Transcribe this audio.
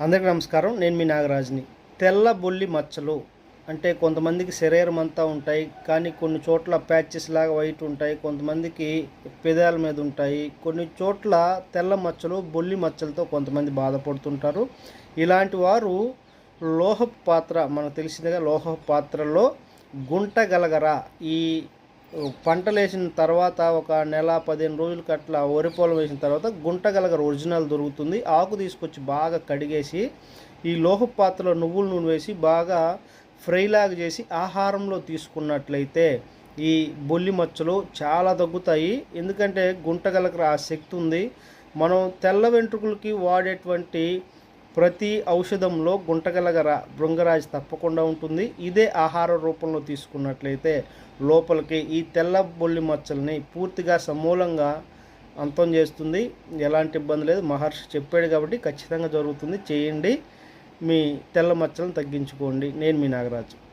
అందరికీ నమస్కారం. నేను మీ నాగరాజుని. తెల్ల బొల్లి మచ్చలు అంటే కొంతమందికి శరీరం అంతా ఉంటాయి కానీ కొన్ని చోట్ల ప్యాచెస్ లాగా వైట్ ఉంటాయి కొంతమందికి పెదాల మీద ఉంటాయి. కొన్ని చోట్ల తెల్ల మచ్చలు బొల్లి మచ్చలతో కొంతమంది బాధపడుతుంటారు. ఇలాంటి వారు లోహపు పాత్ర మనకు తెలిసిందిగా లోహపు పాత్రలో గుంటగలగర? ఈ పంటలు వేసిన తర్వాత ఒక నెల పదిహేను రోజులకి అట్లా వరి పొలం వేసిన తర్వాత గుంట గలగర ఒరిజినల్ దొరుకుతుంది. ఆకు తీసుకొచ్చి బాగా కడిగేసి ఈ లోహ పాత్రలో నువ్వుల నూనె వేసి బాగా ఫ్రైలాగా చేసి ఆహారంలో తీసుకున్నట్లయితే ఈ బొల్లి మచ్చలు చాలా తగ్గుతాయి. ఎందుకంటే గుంటగలకర ఆ శక్తి ఉంది. మనం తెల్ల వెంట్రుకలకి వాడేటువంటి ప్రతి ఔషధంలో గుంటగలగర భృంగరాజు తప్పకుండా ఉంటుంది. ఇదే ఆహార రూపంలో తీసుకున్నట్లయితే లోపలికి ఈ తెల్ల బొల్లి మచ్చల్ని పూర్తిగా సమూలంగా అంతం చేస్తుంది. ఎలాంటి ఇబ్బంది లేదు. మహర్షి చెప్పాడు కాబట్టి ఖచ్చితంగా జరుగుతుంది. చేయండి. మీ తెల్ల మచ్చలను తగ్గించుకోండి. నేను మీ నాగరాజు.